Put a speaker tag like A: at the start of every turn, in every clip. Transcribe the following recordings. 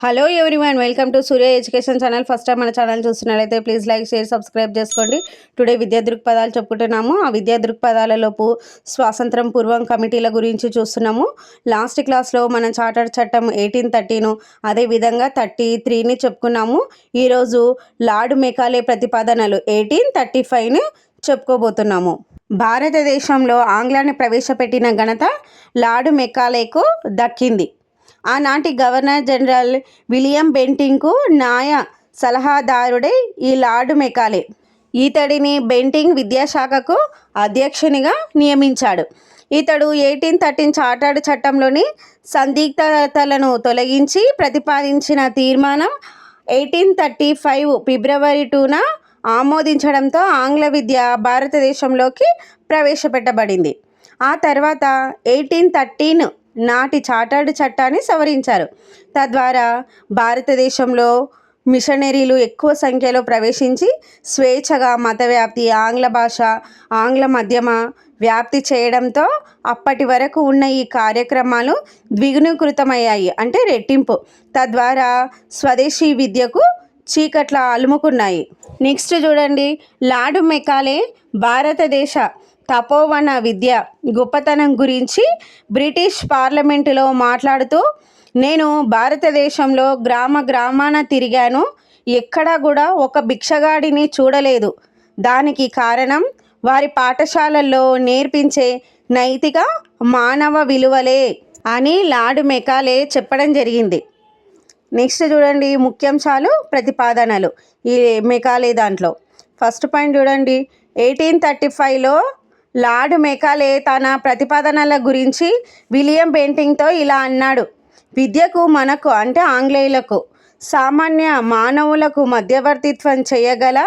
A: Hello everyone welcome to Surya education channel. First time మన channel చూస్తున్నట్లయితే please like share subscribe చేసుకోండి. Today విద్యా దృక్పథాలు చెప్పుకుంటున్నాము. ఆ విద్యా దృక్పథాలలోపు స్వాతంత్రం పూర్వం కమిటీల గురించి చూస్తున్నాము. లాస్ట్ క్లాస్లో మనం చార్టర్ చట్టం ఎయిటీన్ థర్టీను అదేవిధంగా థర్టీ త్రీని చెప్పుకున్నాము. ఈరోజు లార్డ్ మెకాలే ప్రతిపాదనలు ఎయిటీన్ థర్టీ ఫైవ్ని చెప్పుకోబోతున్నాము. భారతదేశంలో ఆంగ్లాన్ని ప్రవేశపెట్టిన ఘనత లార్డ్ మెకాలేకు దక్కింది. ఆనాటి గవర్నర్ జనరల్ విలియం బెంటింగ్కు న్యాయ సలహాదారుడే ఈ లార్డ్ మెకాలే. ఈతడిని బెంటింగ్ విద్యాశాఖకు అధ్యక్షునిగా నియమించాడు. ఇతడు ఎయిటీన్ థర్టీన్ చార్టర్డ్ చట్టంలోని సందిగ్ధతలను తొలగించి ప్రతిపాదించిన తీర్మానం ఎయిటీన్ థర్టీ ఫైవ్ ఫిబ్రవరి టూన ఆమోదించడంతో ఆంగ్ల విద్య భారతదేశంలోకి ప్రవేశపెట్టబడింది. ఆ తర్వాత ఎయిటీన్ థర్టీన్ నాటి చార్టర్డ్ చట్టాన్ని సవరించారు. తద్వారా భారతదేశంలో మిషనరీలు ఎక్కువ సంఖ్యలో ప్రవేశించి స్వేచ్ఛగా మత వ్యాప్తి ఆంగ్ల భాష ఆంగ్ల మధ్యమ వ్యాప్తి చేయడంతో అప్పటి వరకు ఉన్న ఈ కార్యక్రమాలు ద్విగుణీకృతమయ్యాయి అంటే రెట్టింపు. తద్వారా స్వదేశీ విద్యకు చీకట్ల అలుముకున్నాయి నెక్స్ట్ చూడండి. లాడు మెకాలే భారతదేశ తపోవన విద్య గొప్పతనం గురించి బ్రిటిష్ పార్లమెంటులో మాట్లాడుతూ నేను భారతదేశంలో గ్రామ గ్రామాన తిరిగాను. ఎక్కడా కూడా ఒక భిక్షగాడిని చూడలేదు. దానికి కారణం వారి పాఠశాలల్లో నేర్పించే నైతిక మానవ విలువలే అని లార్డ్ మెకాలే చెప్పడం జరిగింది. నెక్స్ట్ చూడండి ముఖ్యాంశాలు ప్రతిపాదనలు. ఈ మెకాలే దాంట్లో. ఫస్ట్ పాయింట్ చూడండి. ఎయిటీన్ థర్టీ ఫైవ్లో లార్డ్ మెకాలే తన ప్రతిపాదనల గురించి విలియం పెయింటింగ్తో ఇలా అన్నాడు. విద్యకు మనకు అంటే ఆంగ్లేయులకు సామాన్య మానవులకు మధ్యవర్తిత్వం చేయగల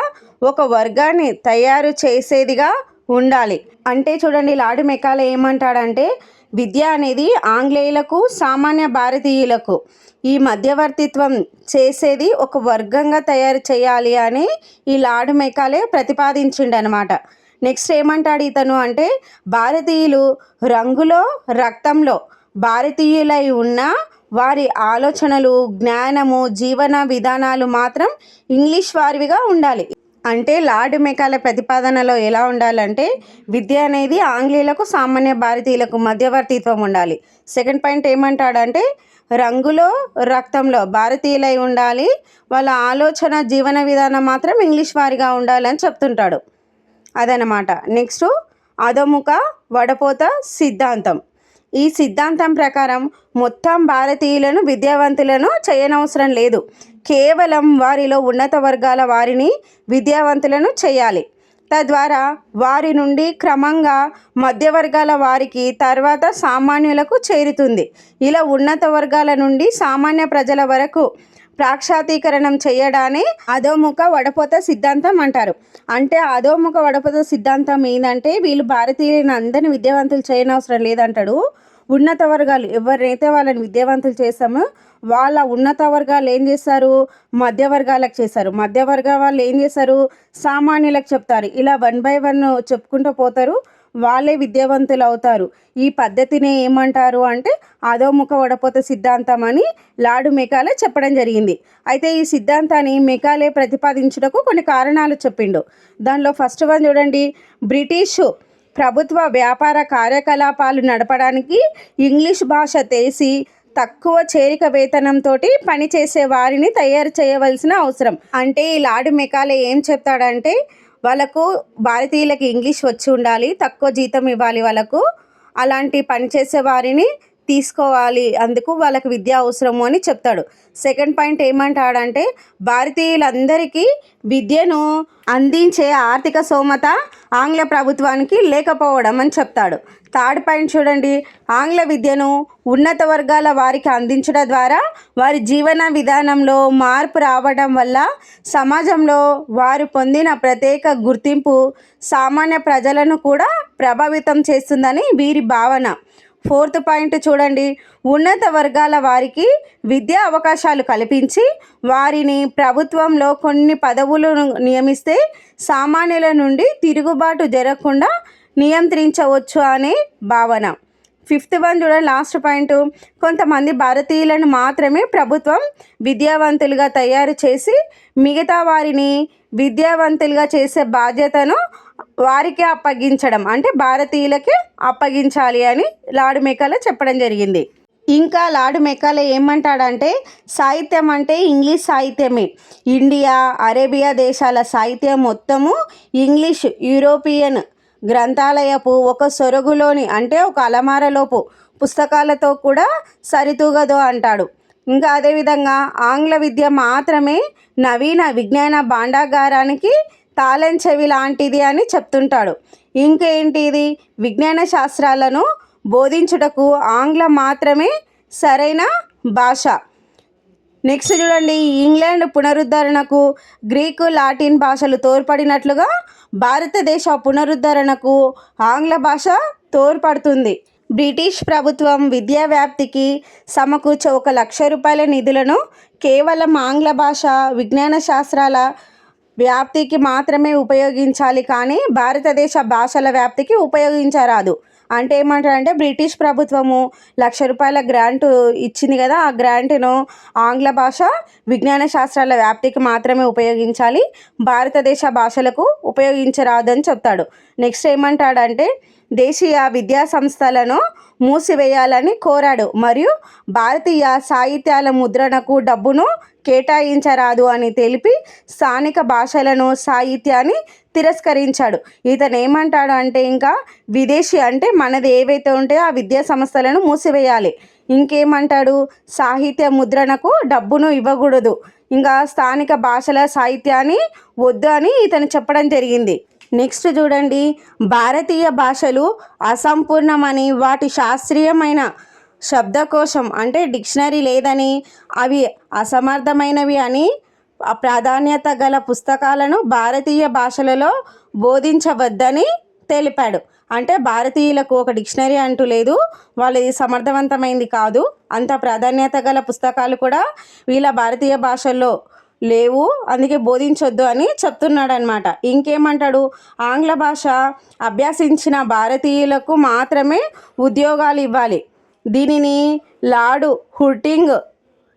A: ఒక వర్గాన్ని తయారు చేసేదిగా ఉండాలి. అంటే చూడండి లార్డ్ మెకాలే ఏమంటాడంటే విద్య అనేది ఆంగ్లేయులకు సామాన్య భారతీయులకు ఈ మధ్యవర్తిత్వం చేసేది ఒక వర్గంగా తయారు చేయాలి అని ఈ లార్డ్ మెకాలే ప్రతిపాదించిండనమాట. నెక్స్ట్ ఏమంటాడు ఇతను అంటే భారతీయులు రంగులో రక్తంలో భారతీయులై ఉన్న వారి ఆలోచనలు జ్ఞానము జీవన విధానాలు మాత్రం ఇంగ్లీష్ వారివిగా ఉండాలి. అంటే లార్డ్ మెకాల ప్రతిపాదనలో ఎలా ఉండాలంటే విద్య అనేది ఆంగ్లేయులకు సామాన్య భారతీయులకు మధ్యవర్తిత్వం ఉండాలి. సెకండ్ పాయింట్ ఏమంటాడంటే రంగులో రక్తంలో భారతీయులై ఉండాలి. వాళ్ళ ఆలోచన జీవన విధానం మాత్రం ఇంగ్లీష్ వారిగా ఉండాలని చెప్తుంటాడు. అదనమాట. నెక్స్ట్ అధముఖ వడపోత సిద్ధాంతం. ఈ సిద్ధాంతం ప్రకారం మొత్తం భారతీయులను విద్యావంతులను చేయనవసరం లేదు. కేవలం వారిలో ఉన్నత వర్గాల వారిని విద్యావంతులను చేయాలి. తద్వారా వారి నుండి క్రమంగా మధ్యవర్గాల వారికి తర్వాత సామాన్యులకు చేరుతుంది. ఇలా ఉన్నత వర్గాల నుండి సామాన్య ప్రజల వరకు ప్రాక్షాతీకరణం చేయడాన్ని అధోముఖ వడపోత సిద్ధాంతం అంటారు. అంటే అధోముఖ వడపోత సిద్ధాంతం ఏంటంటే వీళ్ళు భారతీయులను అందరిని విద్యావంతులు చేయనవసరం లేదంటాడు. ఉన్నత వర్గాలు ఎవరినైతే వాళ్ళని విద్యావంతులు చేస్తామో వాళ్ళ ఉన్నత వర్గాలు ఏం చేస్తారు? మధ్య వర్గాలకు చేస్తారు. మధ్య వర్గ వాళ్ళు ఏం చేస్తారు? సామాన్యులకు చెప్తారు. ఇలా వన్ బై వన్ చెప్పుకుంటూ పోతారు. వాళ్ళే విద్యావంతులు అవుతారు ఈ పద్ధతిని ఏమంటారు అంటే అధోముఖ వడపోత సిద్ధాంతం అని లాడు మెకాలే చెప్పడం జరిగింది. అయితే ఈ సిద్ధాంతాన్ని మెకాలే ప్రతిపాదించుటకు కొన్ని కారణాలు చెప్పిండు. దానిలో ఫస్ట్ వన్ చూడండి. బ్రిటిషు ప్రభుత్వ వ్యాపార కార్యకలాపాలు నడపడానికి ఇంగ్లీష్ భాష తెలిసి తక్కువ చేరిక వేతనంతో పనిచేసే వారిని తయారు చేయవలసిన అవసరం. అంటే ఈ లాడు మెకాలే ఏం చెప్తాడంటే వాళ్ళకు భారతీయులకి ఇంగ్లీష్ వచ్చి ఉండాలి తక్కువ జీతం ఇవ్వాలి వాళ్ళకు. అలాంటి పనిచేసే వారిని తీసుకోవాలి అందుకు వాళ్ళకి విద్య అవసరము అని చెప్తాడు. సెకండ్ పాయింట్ ఏమంటాడంటే భారతీయులందరికీ విద్యను అందించే ఆర్థిక సోమత ఆంగ్ల ప్రభుత్వానికి లేకపోవడం అని చెప్తాడు. థర్డ్ పాయింట్ చూడండి ఆంగ్ల విద్యను ఉన్నత వర్గాల వారికి అందించడం ద్వారా వారి జీవన విధానంలో మార్పు రావడం వల్ల సమాజంలో వారు పొందిన ప్రత్యేక గుర్తింపు సామాన్య ప్రజలను కూడా ప్రభావితం చేస్తుందని వీరి భావన. ఫోర్త్ పాయింట్ చూడండి. ఉన్నత వర్గాల వారికి విద్యా అవకాశాలు కల్పించి వారిని ప్రభుత్వంలో కొన్ని పదవులను నియమిస్తే సామాన్యుల నుండి తిరుగుబాటు జరగకుండా నియంత్రించవచ్చు అనే భావన. ఫిఫ్త్ వన్ చూడండి లాస్ట్ పాయింట్. కొంతమంది భారతీయులను మాత్రమే ప్రభుత్వం విద్యావంతులుగా తయారు చేసి మిగతా వారిని విద్యావంతులుగా చేసే బాధ్యతను వారికి అప్పగించడం అంటే భారతీయులకి అప్పగించాలి అని లాడు మెకాలో చెప్పడం జరిగింది. ఇంకా లాడు మెకాల ఏమంటాడంటే సాహిత్యం అంటే ఇంగ్లీష్ సాహిత్యమే. ఇండియా అరేబియా దేశాల సాహిత్యం మొత్తము ఇంగ్లీష్ యూరోపియన్ గ్రంథాలయపు ఒక సొరుగులోని అంటే ఒక అలమారలోపు పుస్తకాలతో కూడా సరితూగదు అంటాడు. ఇంకా అదేవిధంగా ఆంగ్ల విద్య మాత్రమే నవీన విజ్ఞాన భాండాగారానికి తాళం చెవి లాంటిది అని చెప్తుంటాడు. ఇంకేంటి ఇది? విజ్ఞాన శాస్త్రాలను బోధించుటకు ఆంగ్లం మాత్రమే సరైన భాష. నెక్స్ట్ చూడండి. ఇంగ్లాండ్ పునరుద్ధరణకు గ్రీకు లాటిన్ భాషలు తోడ్పడినట్లుగా భారతదేశ పునరుద్ధరణకు ఆంగ్ల భాష తోడ్పడుతుంది. బ్రిటిష్ ప్రభుత్వం విద్యా వ్యాప్తికి సమకూర్చే ఒక లక్ష రూపాయల నిధులను కేవలం ఆంగ్ల భాష విజ్ఞాన శాస్త్రాల వ్యాప్తికి మాత్రమే ఉపయోగించాలి కానీ భారతదేశ భాషల వ్యాప్తికి ఉపయోగించరాదు. అంటే ఏమంటారంటే బ్రిటిష్ ప్రభుత్వము లక్ష రూపాయల గ్రాంట్ ఇచ్చింది కదా ఆ గ్రాంట్ను ఆంగ్ల భాష విజ్ఞాన శాస్త్రాల వ్యాప్తికి మాత్రమే ఉపయోగించాలి. భారతదేశ భాషలకు ఉపయోగించరాదని చెప్తాడు. నెక్స్ట్ ఏమంటాడంటే దేశీయ విద్యా సంస్థలను మూసివేయాలని కోరాడు. మరియు భారతీయ సాహిత్యాల ముద్రణకు డబ్బును కేటాయించరాదు అని తెలిపి స్థానిక భాషలను సాహిత్యాన్ని తిరస్కరించాడు. ఇతను ఏమంటాడు అంటే ఇంకా విదేశీ అంటే మనది ఏవైతే ఉంటాయో ఆ విద్యా సంస్థలను మూసివేయాలి. ఇంకేమంటాడు? సాహిత్య ముద్రణకు డబ్బును ఇవ్వకూడదు. ఇంకా స్థానిక భాషల సాహిత్యాన్ని వద్దు అని ఇతను చెప్పడం జరిగింది. నెక్స్ట్ చూడండి. భారతీయ భాషలు అసంపూర్ణమని వాటి శాస్త్రీయమైన శబ్దకోశం అంటే డిక్షనరీ లేదని అవి అసమర్థమైనవి అని ప్రాధాన్యత గల పుస్తకాలను భారతీయ భాషలలో బోధించవద్దని తెలిపాడు. అంటే భారతీయులకు ఒక డిక్షనరీ అంటూ లేదు వాళ్ళది సమర్థవంతమైంది కాదు. అంత ప్రాధాన్యత గల పుస్తకాలు కూడా వీళ్ళ భారతీయ భాషల్లో లేవు అందుకే బోధించొద్దు అని చెప్తున్నాడు అనమాట ఇంకేమంటాడు? ఆంగ్ల భాష అభ్యసించిన భారతీయులకు మాత్రమే ఉద్యోగాలు ఇవ్వాలి. దీనిని లాడు హుటింగ్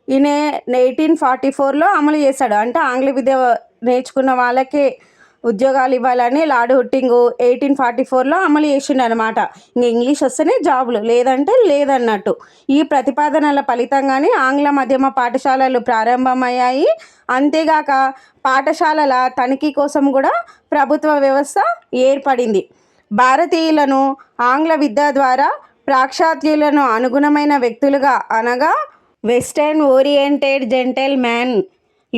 A: ఈయన ఎయిటీన్ ఫార్టీ ఫోర్లో అమలు చేశాడు. అంటే ఆంగ్ల విద్య నేర్చుకున్న వాళ్ళకే ఉద్యోగాలు ఇవ్వాలని లార్డ్ హుట్టింగ్ ఎయిటీన్ ఫార్టీ ఫోర్లో అమలు చేసిండు అనమాట ఇంకా ఇంగ్లీష్ వస్తేనే జాబులు లేదంటే లేదన్నట్టు. ఈ ప్రతిపాదనల ఫలితంగానే ఆంగ్ల మాధ్యమ పాఠశాలలు ప్రారంభమయ్యాయి. అంతేగాక పాఠశాలల తనిఖీ కోసం కూడా ప్రభుత్వ వ్యవస్థ ఏర్పడింది. భారతీయులను ఆంగ్ల విద్య ద్వారా పాశ్చాత్యులను అనుగుణమైన వ్యక్తులుగా అనగా వెస్టర్న్ ఓరియంటెడ్ జెంటల్ మ్యాన్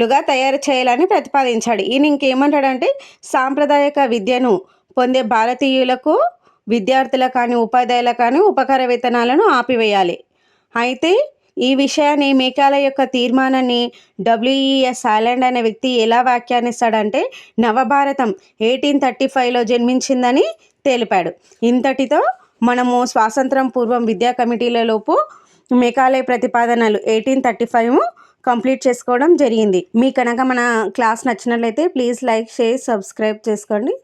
A: లుగా తయారు చేయాలని ప్రతిపాదించాడు. ఈయన ఇంకేమంటాడంటే సాంప్రదాయక విద్యను పొందే భారతీయులకు విద్యార్థులకు కానీ ఉపాధ్యాయులకు కానీ ఉపకార వేతనాలను ఆపివేయాలి. అయితే ఈ విషయాన్ని మేకాల యొక్క తీర్మానాన్ని డబ్ల్యూఈఎస్ ఐలాండ్ అనే వ్యక్తి ఎలా వ్యాఖ్యానిస్తాడంటే నవభారతం ఎయిటీన్ థర్టీ ఫైవ్లో జన్మించిందని తెలిపాడు. ఇంతటితో మనము స్వాతంత్రం పూర్వం విద్యా కమిటీలలోపు మేకాలయ ప్రతిపాదనలు ఎయిటీన్ థర్టీ ఫైవ్ కంప్లీట్ చేసుకోవడం జరిగింది. మీ కనుక మన క్లాస్ నచ్చినట్లయితే ప్లీజ్ లైక్ షేర్ సబ్స్క్రైబ్ చేసుకోండి.